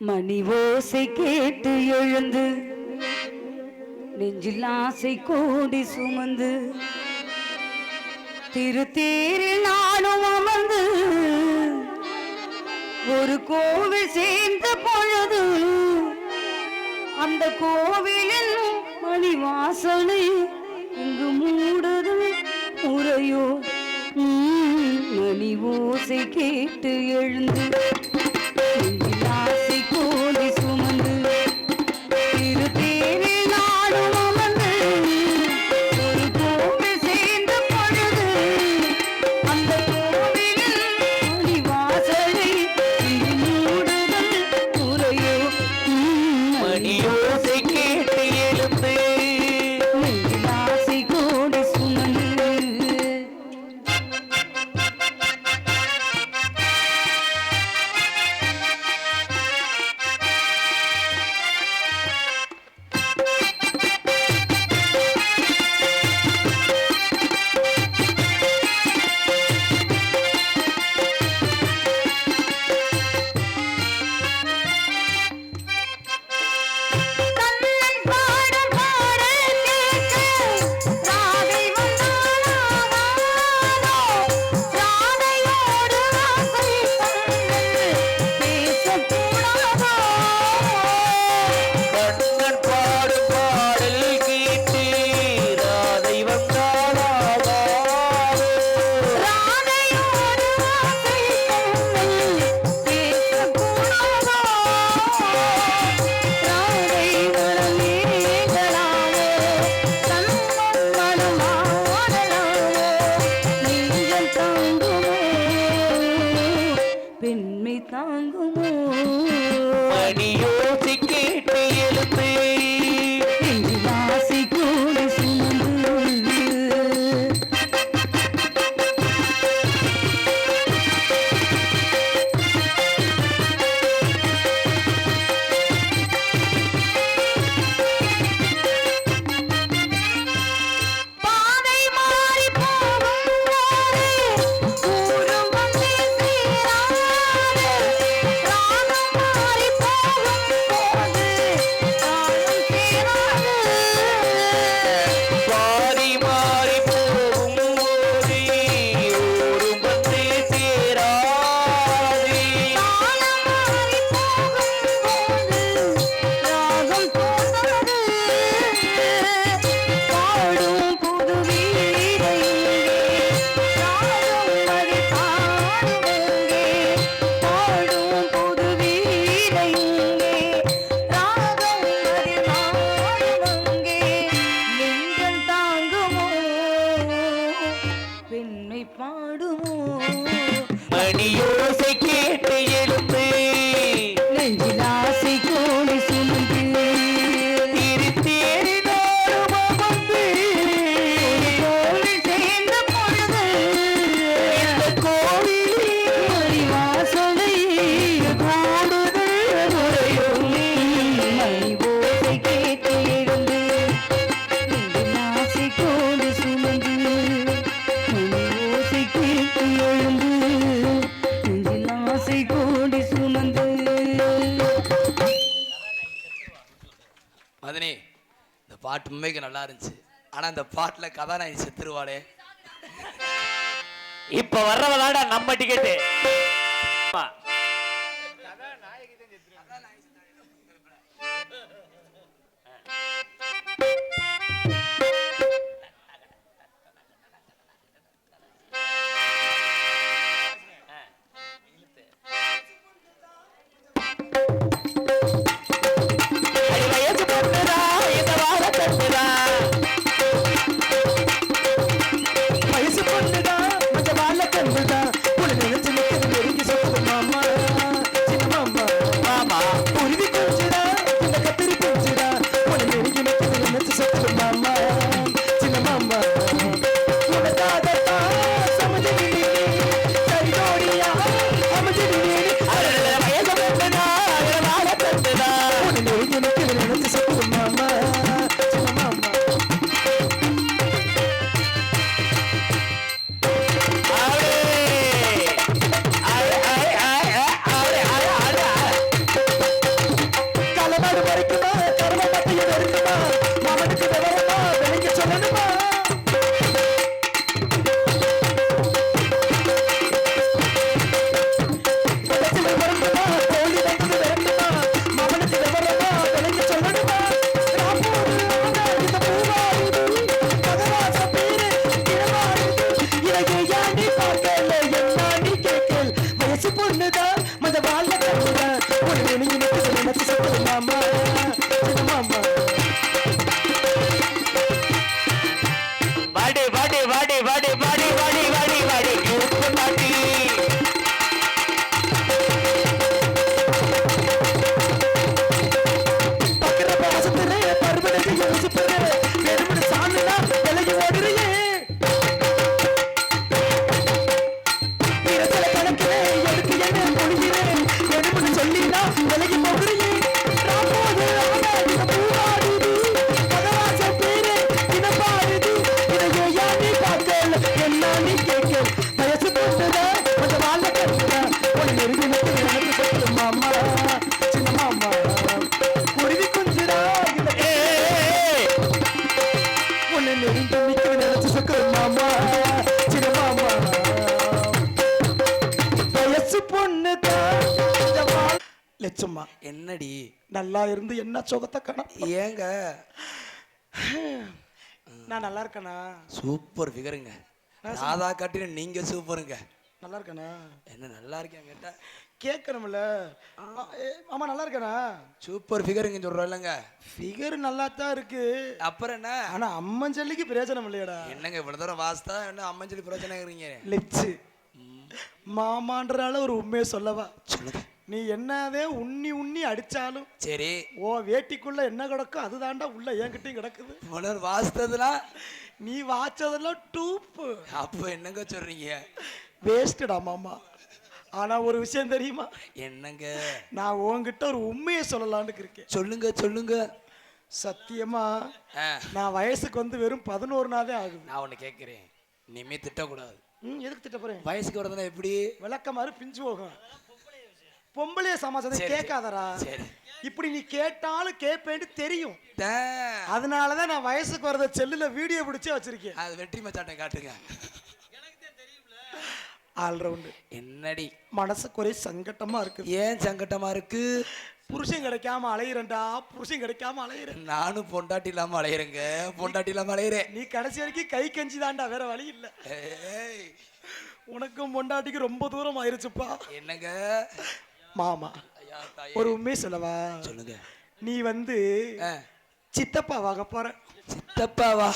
மணி ஓசை கேட்டு எழுந்து நெஞ்சில் ஆசை கூடி சுமந்து திருத்தேரில் நானும் அமர்ந்து ஒரு கோவில் சேர்ந்த பொழுது அந்த கோவிலில் மணி வாசலை இங்கு மூடுது முறையோ? மணி ஓசை கேட்டு எழுந்து தாங்குமோ மணியோ Thank you. கேட்க நல்லா இருந்துச்சு ஆனா அந்த பாட்டுல கதாநாயகி செத்துருவாளே. இப்ப வர்றவதாடா நம்ம டிக்கெட்டு லட்சம்மா என்னடி? நல்லா இருந்து என்ன சுகத்தை காணோம் ஏங்க. நான் நல்லா இருக்கேனா? சூப்பர் ஃபிகருங்க ராதா காட்டின நீங்க சூப்பருங்க நல்லா இருக்கேனா? என்ன நல்லா இருக்கேன் கேட்டா? கேட்கணும்ல ஆமா நல்லா இருக்கேனா? சூப்பர் ஃபிகருங்க சொல்றோம்லங்க ஃபிகர் நல்லா தான் இருக்கு. அப்புறம் என்ன? ஆனா அம்மன் சொல்லிக்கு பிரயோஜனம் இல்லையடா. என்னங்க இவ்வளவு தூரம் வாஸ்தா என்ன அம்மஞ்சலி பிரச்சனை இருக்கிறீங்க லெச்சு மாமான்றனால ஒரு உண்மையை சொல்லவா? சொல்லுங்க. நீ என்னதே உண்ணி உண்ணி அடிச்சாலும் சரி. ஓ வேட்டிக்குள்ள என்ன கிடக்கும் அதுதான்டா உள்ள என்கிட்டயும் கிடக்குது. உணர் வாஸ்ததுலாம் நீ வாச்சதெல்லாம் டூப்பு. அப்ப என்னங்க சொல்றீங்க? வேஸ்டடா மாமா. ஆனா ஒரு விஷயம் தெரியுமா? என்னங்க? நான் உன்கிட்ட ஒரு உண்மையை சொல்லலான்னு இருக்கேன். சொல்லுங்க சொல்லுங்க. சத்தியமா நான் வயசுக்கு வந்து வெறும் பதினோரு நாளே ஆகுது. நான் ஒண்ணு கேட்கிறேன் இனிமே திட்டக்கூடாது. ம் எதுக்கு திட்ட போறேன் வயசுக்கு வரதுனா எப்படி? விளக்க மாதிரி பிஞ்சு போகும். பொம்பளைய சமாச்சாரம் சரி, கேட்காதடா. சரி. இப்படி நீ கேட்டாலும் கேட்பேன்னு தெரியும். தான். அதனாலதான் நான் வயசுக்கு வரத செல்லுல வீடியோ பிடிச்சே வச்சிருக்கேன். அது வெற்றி மச்சாட்டை காட்டுங்க. ஆல்ரவுண்டு என்னடி? மனசுக்கு ஒரே சங்கட்டமா இருக்குது ஏன் சங்கட்டமா இருக்கு? புருஷன் கிடைக்காம அலையிறேன்டா புருஷன் கிடைக்காம அலையிறேன். நானும் பொண்டாட்டி இல்லாம அலையிறேங்க. பொண்டாட்டி இல்லாம அலையிறேன். நீ கடைசி வரைக்கும் கை கஞ்சி தான்டா வேற வழி இல்ல. ஏய், உனக்கும் பொண்டாட்டிக்கு ரொம்ப தூரம் ஆயிருச்சுப்பா. என்னங்க? மாமா. ஒரு உண்மை சொல்லவா? சொல்லுங்க. நீ வந்து ஆ, சித்தப்பா வாங்க போற. சித்தப்பாவா?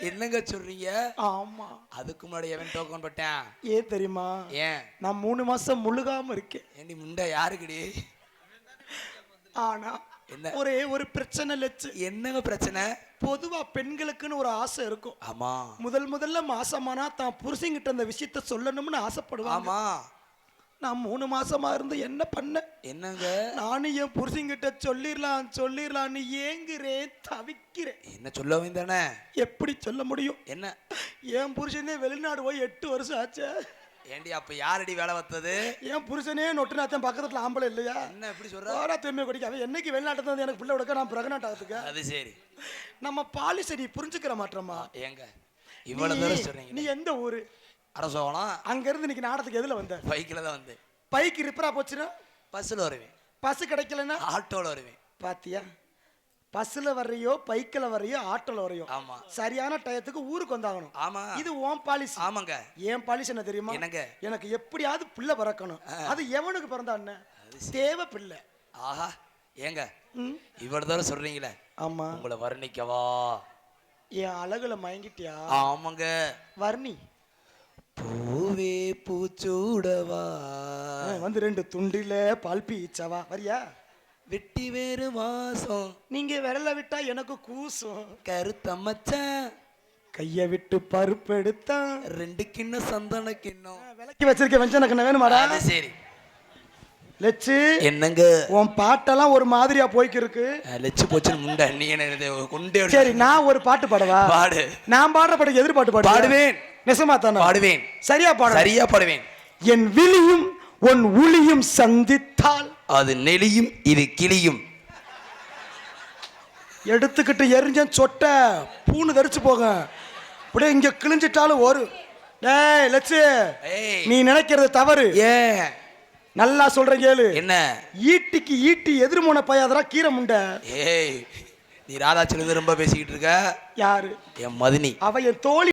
என்னங்க சொல்றீங்க? ஆமா. அதுக்கு முன்னாடி எவன் டோக்கன் பட்டேன்? ஏன் தெரியுமா? ஏன்? நான் மூணு மாசம் முழுகாம இருக்கேன். ஏண்டி முண்டை யாருக்குடி? ஆனா என்ன? ஒரே ஒரு பிரச்சனை லட்சு என்னங்க பிரச்சனை? பொதுவா பெண்களுக்குன்னு ஒரு ஆசை இருக்கும். ஆமா. முதல் முதல்ல மாசமானா தான் புருஷன்கிட்ட அந்த விஷயத்த சொல்லணும்னு ஆசைப்படுவாங்க. ஆமா. நான் மூணு மாசமா இருந்து என்ன பண்ண? என்னங்க? நானும் என் புருஷன்கிட்ட சொல்லிடலாம் சொல்லிடலான்னு ஏங்குறேன் தவிக்கிறேன். என்ன சொல்ல தானே? எப்படி சொல்ல முடியும்? என்ன? என் புருஷனே வெளிநாடு போய் எட்டு வருஷம் ஆச்சு. ஏண்டி அப்ப யாரடி வேலை வந்தது என் புருஷனே நொட்டுனாத்தான் பக்கத்துல ஆம்பளை இல்லையா? என்ன எப்படி சொல்ற? ஓரா தூய்மை குடிக்க. அவன் என்னைக்கு வெளிநாட்டு வந்து எனக்கு பிள்ளை கொடுக்க நான் பிரெக்னட் ஆகுதுக்க அது சரி. நம்ம பாலிசை நீ புரிஞ்சுக்கிற மாட்டோமா ஏங்க இவ்வளவு நீ எந்த ஊரு? அரசோகலாம் அங்க இருந்து இன்னைக்கு நாடத்துக்கு எதுல வந்த? பைக்கில் தான் வந்தேன். பைக்கு ரிப்பரா போச்சுன்னா? பஸ்ஸில் வருவேன். பஸ் கிடைக்கலன்னா? ஆட்டோவில் வருவேன். பாத்தியா? பஸ்ல வர்றியோ பைக்கில் வர்றியோ ஆட்டோல வர்றியோ? ஆமா. சரியான டயத்துக்கு ஊருக்கு வந்தாகணும். ஆமா. இது உன் பாலிசி ஆமாங்க. ஏன் பாலிசி என்ன தெரியுமா? என்னங்க? எனக்கு எப்படியாவது பிள்ளை பிறக்கணும். அது எவனுக்கு பிறந்தா என்ன? தேவை பிள்ளை. ஆஹா. ஏங்க இவ்வளவு தூரம் சொல்றீங்களே. ஆமா. உங்களை வர்ணிக்கவா? என் அழகுல மயங்கிட்டியா? ஆமாங்க. வர்ணி. ஆ, வந்து ரெண்டு துண்டில பால் பீச்சவா வரியா? வெட்டி வேறு வாசம். நீங்க விரல விட்டா எனக்கு கூசும். கருத்த மச்சான். கைய விட்டு பருப்பு எடுத்தா? ரெண்டு கிண்ணம் சந்தன கிண்ணம். விளக்கி வச்சிருக்க வெஞ்சனக்கு வேணுமாடா? அது சரி. லெச்சு என்னங்க? உன் பாட்டெல்லாம் ஒரு மாதிரியா போய்க்கு இருக்கு லெச்சு போச்சுன்னு முண்டை நீ என்ன கொண்டே. சரி நான் ஒரு பாட்டு பாடவா? பாடு. நான் பாடுற பாட்டுக்கு எதிர் பாட்டு பாடு. பாடுவேன். நெசமா தானே பாடுவேன். சரியா பாடு. சரியா பாடுவேன். என் விழியும் உன் உளியும் சந்தித்தால் அது நெளியும் இது கிளியும். எடுத்துக்கிட்டு எரிஞ்சன் சொட்ட பூணு தரிச்சு போக அப்படியே இங்க கிழிஞ்சிட்டாலும் ஒரு. டேய் லட்சு நீ நினைக்கிறது தவறு. ஏன் நல்லா சொல்றேன் கேளு. என்ன? ஈட்டிக்கு ஈட்டி எதிர்முனை பையாதரா கீரை முண்டை. ஏய் நீ ராதாச்சிலிருந்து ரொம்ப பேசிக்கிட்டு இருக்க? யாரு? என் மதினி. அவ என் தோழி